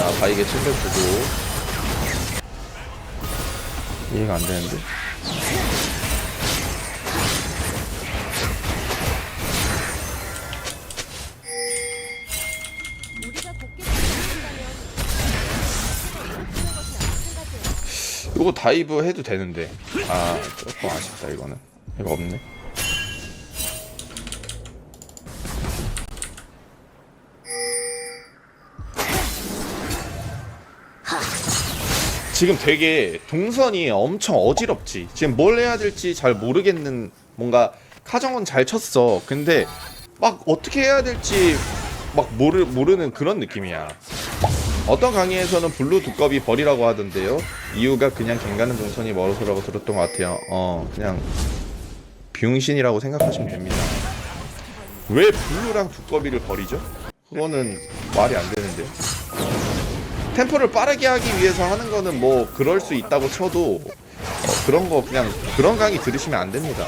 자 바이게 챙겨주고. 이해가 안 되는데. 이거 다이브 해도 되는데. 아 조금 아쉽다 이거는. 이거 없네 지금 되게 동선이 엄청 어지럽지 지금 뭘 해야 될지 잘 모르겠는 뭔가 카정은 잘 쳤어 근데 막 어떻게 해야 될지 막 모르, 모르는 그런 느낌이야 어떤 강의에서는 블루 두꺼비 버리라고 하던데요. 이유가 그냥 갱가는 동선이 멀어서라고 들었던 것 같아요. 어, 그냥 병신이라고 생각하시면 됩니다. 왜 블루랑 두꺼비를 버리죠? 그거는 말이 안 되는데. 템포를 빠르게 하기 위해서 하는 거는 뭐 그럴 수 있다고 쳐도 어, 그런 거 그냥 그런 강의 들으시면 안 됩니다.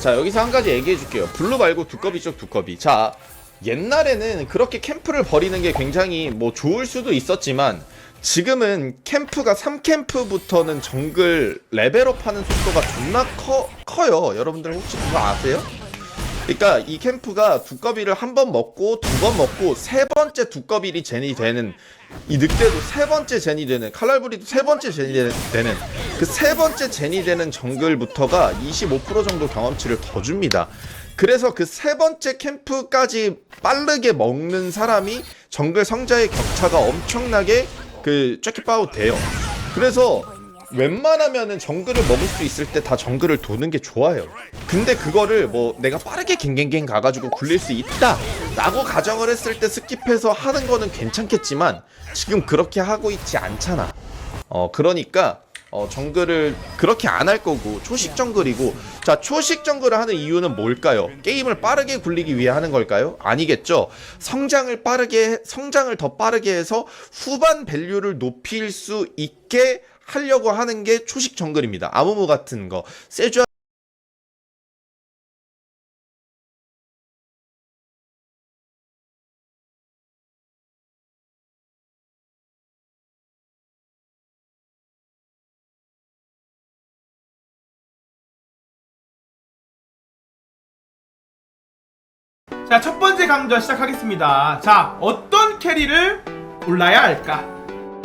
자 여기서 한 가지 얘기해 줄게요. 블루 말고 두꺼비 쪽 두꺼비. 자 옛날에는 그렇게 캠프를 벌이는 게 굉장히 뭐 좋을 수도 있었지만 지금은 캠프가 3캠프부터는 정글 레벨업 하는 속도가 존나 커, 커요. 여러분들 혹시 그거 아세요? 그러니까 이 캠프가 두꺼비를 한 번 먹고 두 번 먹고 세 번째 두꺼비리 젠이 되는 이 늑대도 세 번째 젠이 되는 칼날부리도 세 번째 젠이 되는, 그 세 번째 젠이 되는 정글부터가 25% 정도 경험치를 더 줍니다. 그래서 그 세 번째 캠프까지 빠르게 먹는 사람이 정글 성자의 격차가 엄청나게 그 쬐끼빠우 돼요. 그래서 웬만하면은 정글을 먹을 수 있을 때 다 정글을 도는 게 좋아요. 근데 그거를 뭐 내가 빠르게 갱갱갱 가가지고 굴릴 수 있다 라고 가정을 했을 때 스킵해서 하는 거는 괜찮겠지만 지금 그렇게 하고 있지 않잖아. 어 그러니까 어 정글을 그렇게 안 할 거고 초식 정글이고 자 초식 정글을 하는 이유는 뭘까요? 게임을 빠르게 굴리기 위해 하는 걸까요? 아니겠죠. 성장을 빠르게 해- 성장을 더 빠르게 해서 후반 밸류를 높일 수 있게 하려고 하는 게 초식 정글입니다. 아무무 같은 거 세주 자, 첫 번째 강좌 시작하겠습니다. 자, 어떤 캐리를 골라야 할까?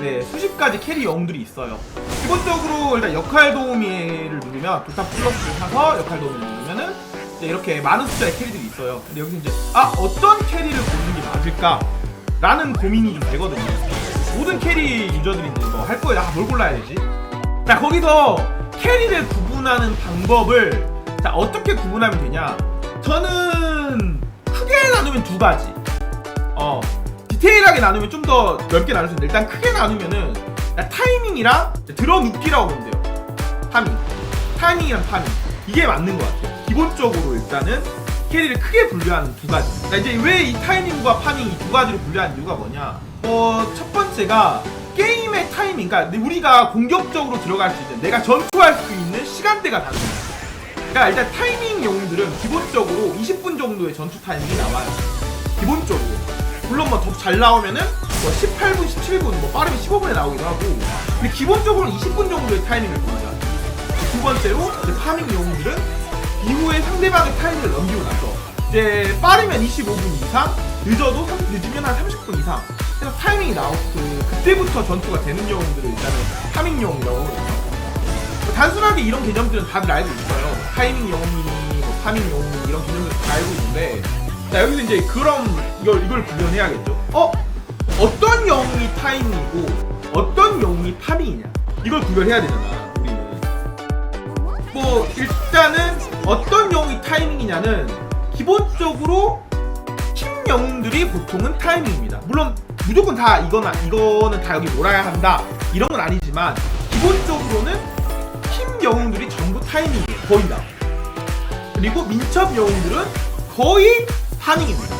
네, 수십 가지 캐리 영웅들이 있어요. 기본적으로 일단 역할 도우미를 누르면 도탑 플러스를 사서 역할 도우미를 누르면은 이제 이렇게 많은 숫자의 캐리들이 있어요. 근데 여기서 이제 아 어떤 캐리를 고르는 게 맞을까?라는 고민이 좀 되거든요. 모든 캐리 유저들이 이제 뭐할 거에 아뭘 골라야 되지? 자 거기서 캐리를 구분하는 방법을 자 어떻게 구분하면 되냐? 저는 크게 나누면 두 가지. 어 디테일하게 나누면 좀 더 넓게 나눌 수 있는데 일단 크게 나누면은 타이밍이랑 들어눕기라고 보면 돼요. 타밍, 타이밍이랑 타밍 이게 맞는 것 같아요. 기본적으로 일단은 캐리를 크게 분류하는 두 가지. 자, 이제 왜 이 타이밍과 파밍 이 두 가지로 분류하는 이유가 뭐냐? 어, 첫 번째가 게임의 타이밍, 그러니까 우리가 공격적으로 들어갈 수 있는, 내가 전투할 수 있는 시간대가 다릅니다. 그러니까 일단 타이밍 용들은 기본적으로 20분 정도의 전투 타이밍이 나와요. 기본적으로. 물론 뭐 더 잘 나오면은 뭐 18분, 17분, 뭐 빠르면 15분에 나오기도 하고. 근데 기본적으로는 20분 정도의 타이밍을 봅니다. 두 번째로 이제 파밍 용들은 이후에 상대방의 타이밍을 넘기고 나서 이제 빠르면 25분 이상, 늦어도 삼- 늦으면 한 30분 이상. 그래서 타이밍이 나오고 그, 그때부터 전투가 되는 영웅들을 일단은 파밍 용이라고 하거든요. 뭐 단순하게 이런 개념들은 다들 알고 있어요. 타이밍 영웅이니 뭐 파밍 영웅 이런 개념들 다 알고 있는데 자 여기서 이제 그럼 이걸 이걸 구별해야겠죠. 어 어떤 영웅이 타이밍이고 어떤 영웅이 파밍이냐 이걸 구별해야 되잖아 우리는. 뭐 일단은 어떤 영웅이 타이밍이냐는 기본적으로 팀 영웅들이 보통은 타이밍입니다. 물론 무조건 다 이거나 이거는 다 여기 몰아야 한다 이런 건 아니지만 기본적으로는 팀 영웅들이 전부 타이밍이에요. 거의 다. 그리고 민첩 영웅들은 거의 파밍입니다.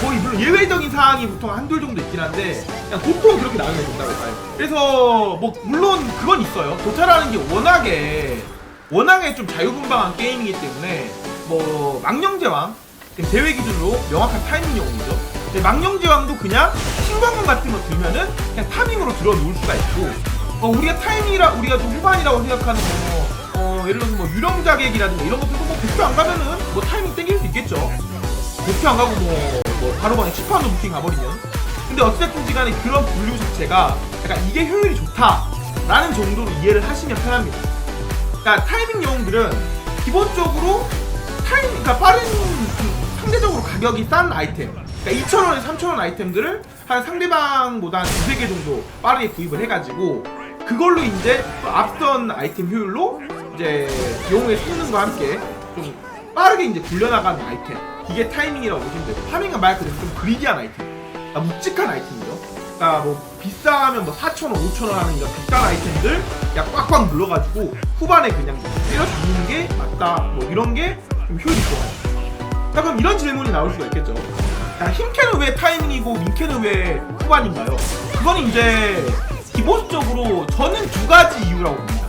거의 물론 예외적인 사항이 보통 한둘 정도 있긴 한데 그냥 보통 그렇게 나누면 된다고 봐요. 그래서 뭐 물론 그건 있어요. 도타라는 게 워낙에 워낙에 좀 자유분방한 게임이기 때문에 뭐 망령제왕 대회 기준으로 명확한 타이밍 영웅이죠. 네, 망령제왕도 그냥 신광문 같은 거 들면은 그냥 타밍으로 들어 놓을 수가 있고 어, 우리가 타이밍이라 우리가 좀 후반이라고 생각하는 뭐 어, 예를 들어서 뭐 유령 자객이라든가 이런 것들도 뭐 목표 안 가면은 뭐 타이밍 땡길 수 있겠죠? 목표 안 가고 뭐, 뭐 바로 그냥 10판도 부킹 가버리면. 근데 어찌됐든 간에 그런 분류 자체가 약간 이게 효율이 좋다라는 정도로 이해를 하시면 편합니다. 그러니까 타이밍 영웅들은 기본적으로 타이밍, 그러니까 빠른 그 상대적으로 가격이 싼 아이템. 그러니까 2,000원에 3,000원 아이템들을 한 상대방보다 한 두세 개 정도 빠르게 구입을 해가지고 그걸로 이제 또 앞선 아이템 효율로 이제 영웅의 성능과 함께 좀 빠르게 이제 굴려나가는 아이템. 이게 타이밍이라고 보시면 되고 파밍은 말 그대로 좀 그리디한 아이템. 그러니까 묵직한 아이템이죠. 그러니까 뭐 비싸면 뭐 4,000원, 5,000원 하는 이런 비싼 아이템들 그냥 꽉꽉 눌러가지고 후반에 그냥 때려 죽이는 게 맞다. 뭐 이런 게 좀 효율이 좋아요. 자 그럼 이런 질문이 나올 수가 있겠죠. 야, 힘캐는 왜 타이밍이고 민캐는 왜 후반인가요? 그건 이제 기본적으로 저는 두 가지 이유라고 봅니다.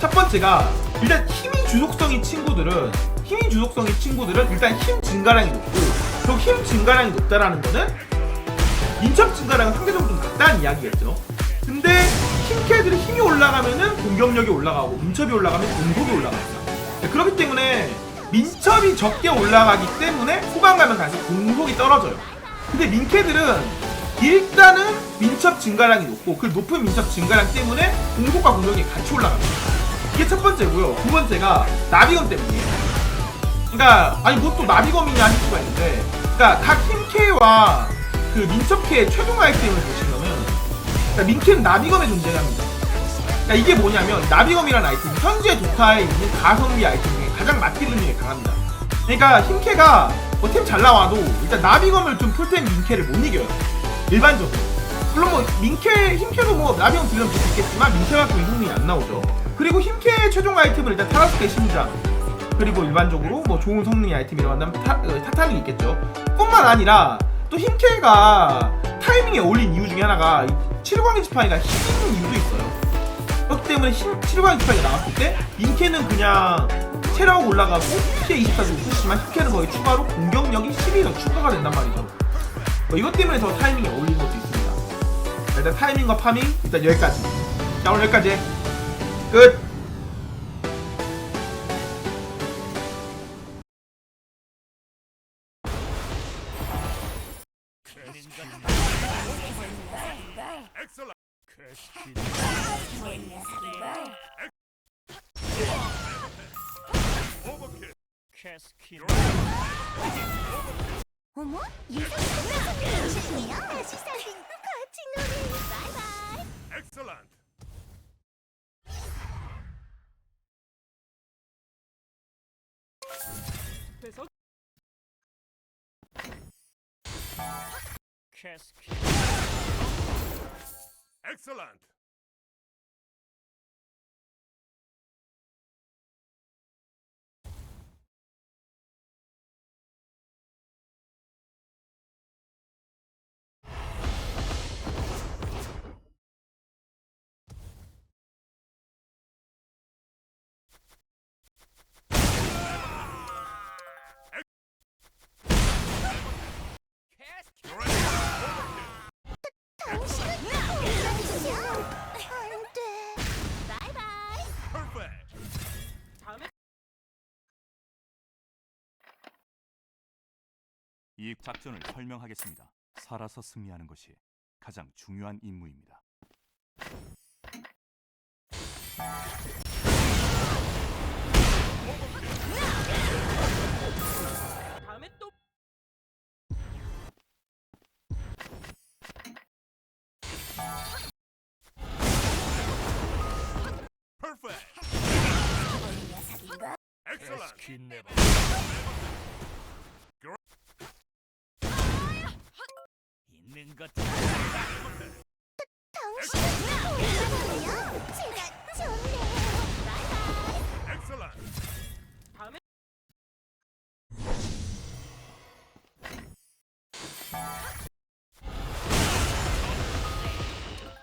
첫 번째가 일단 힘이 주속성인 친구들은 힘이 주속성인 친구들은 일단 힘 증가량이 높고 그 힘 증가량이 높다라는 거는 민첩 증가량은 상대적으로 좀 같다는 이야기겠죠. 근데 힘캐들이 힘이 올라가면은 공격력이 올라가고 민첩이 올라가면 공속이 올라갑니다. 네, 그렇기 때문에 민첩이 적게 올라가기 때문에 후반 가면 갈수록 공속이 떨어져요. 근데 민캐들은 일단은 민첩 증가량이 높고 그 높은 민첩 증가량 때문에 공속과 공격이 같이 올라갑니다. 이게 첫 번째고요. 두 번째가 나비검 때문이에요. 그러니까 아니 뭐또 나비검이냐 할 수가 있는데 그러니까 각 힘캐와 그 민첩캐의 최종 아이템을 보시면은 그러니까 민캐는 나비검에 존재합니다. 그러니까 이게 뭐냐면 나비검이라는 아이템이 현재 도타에 있는 가성비 아이템 중에 가장 맞기 능력이 강합니다. 그러니까 힘캐가 뭐템잘 나와도 일단 나비검을 좀 풀템 민캐를 못 이겨요. 일반적으로. 물론 뭐 민캐 힘캐도 뭐 나비검 들려면 볼수 있겠지만 민캐만큼 흥미 안 나오죠. 그리고 힘캐 최종 아이템은 일단 타라스케 심장 그리고 일반적으로 뭐 좋은 성능의 아이템이라고 한다면 타, 어, 타타밍이 있겠죠. 뿐만 아니라 또 힘캐가 타이밍에 어울린 이유 중에 하나가 이 칠광의 지팡이가 힘 있는 이유도 있어요. 그렇기 때문에 힘, 칠광의 지팡이가 나왔을 때 인캐는 그냥 체력 올라가고 피해 24 정도 쓰지만 힘캐는 거의 추가로 공격력이 10이 더 추가가 된단 말이죠. 뭐 이것 때문에 더 타이밍에 어울리는 것도 있습니다. 자, 일단 타이밍과 파밍 일단 여기까지. 자 오늘 여기까지. 끝. 어머? 같이 놀이. 바이바이. Kesk. Excellent! 이 작전을 설명하겠습니다. 살아서 승리하는 것이 가장 중요한 임무입니다. Perfect. Excellent. 있는 것 당신은요? 제가 좋네요. 바이바이.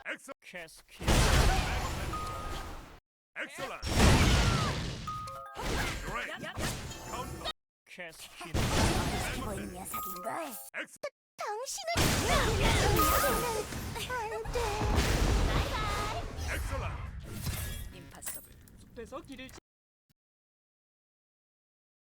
Excellent. Excellent. Excellent. Great. Count. 보이는 녀석인걸. Excellent. 당신은 안돼. 바이바이. 엑설라. 임파서블. 그래서 길을